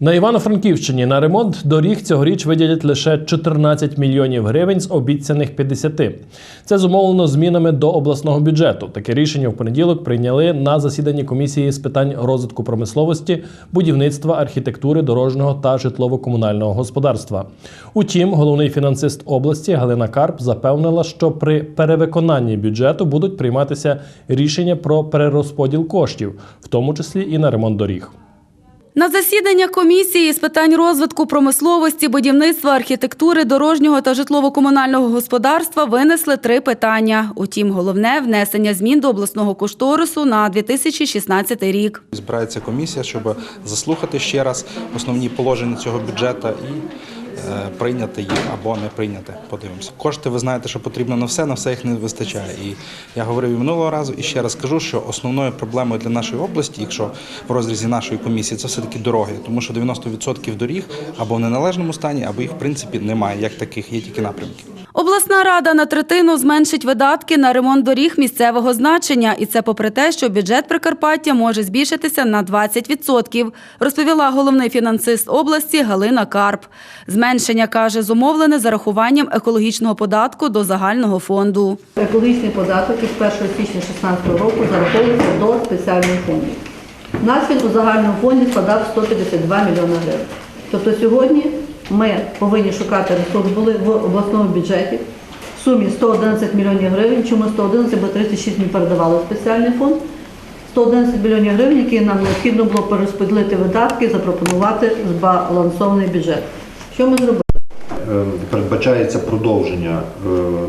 На Івано-Франківщині на ремонт доріг цьогоріч виділять лише 14 мільйонів гривень з обіцяних 50. Це зумовлено змінами до обласного бюджету. Таке рішення в понеділок прийняли на засіданні комісії з питань розвитку промисловості, будівництва, архітектури, дорожнього та житлово-комунального господарства. Утім, головний фінансист області Галина Карп запевнила, що при перевиконанні бюджету будуть прийматися рішення про перерозподіл коштів, в тому числі і на ремонт доріг. На засідання комісії з питань розвитку промисловості, будівництва, архітектури, дорожнього та житлово-комунального господарства винесли три питання. Утім, головне внесення змін до обласного кошторису на 2016 рік. Збирається комісія, щоб заслухати ще раз основні положення цього бюджету і прийняти їх або не прийняти. Подивимося. Кошти, ви знаєте, що потрібно на все, на все їх не вистачає. І я говорив і минулого разу, і ще раз кажу, що основною проблемою для нашої області, якщо в розрізі нашої комісії, це все-таки дороги, тому що 90% доріг або в неналежному стані, або їх в принципі немає, як таких, є тільки напрямки. Обласна рада на третину зменшить видатки на ремонт доріг місцевого значення, і це попри те, що бюджет Прикарпаття може збільшитися на 20%, розповіла головний фінансист області Галина Карп. Зменшення каже зумовлене зарахуванням екологічного податку до загального фонду. Екологічний податок із 1 січня 2016 року зараховується до спеціальних фондів. Нас він у загальному фонді складав 152 мільйони гривень. Тобто сьогодні ми повинні шукати ресурс були в обласному бюджеті в сумі 111 мільйонів гривень. Чому 111, бо 36 ми передавали в спеціальний фонд. 111 мільйонів гривень, які нам необхідно було перерозподілити видатки, запропонувати збалансований бюджет. Що ми зробили? Е, передбачається продовження е,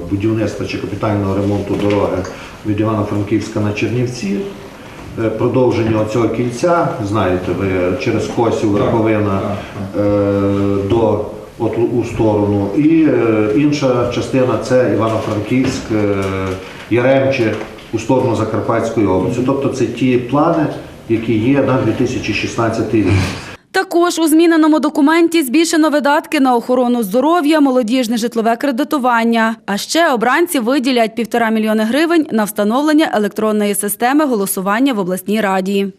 будівництва чи капітального ремонту дороги від Івано-Франківська на Чернівці. Е, Продовження цього кільця, знаєте, ви через Косів, Раковина е, до от у сторону. І е, інша частина це Івано-Франківськ, Яремче у сторону Закарпатської області. Тобто це ті плани, які є на 2016 рік. Також у зміненому документі збільшено видатки на охорону здоров'я, молодіжне житлове кредитування. А ще обранці виділять півтора мільйони гривень на встановлення електронної системи голосування в обласній раді.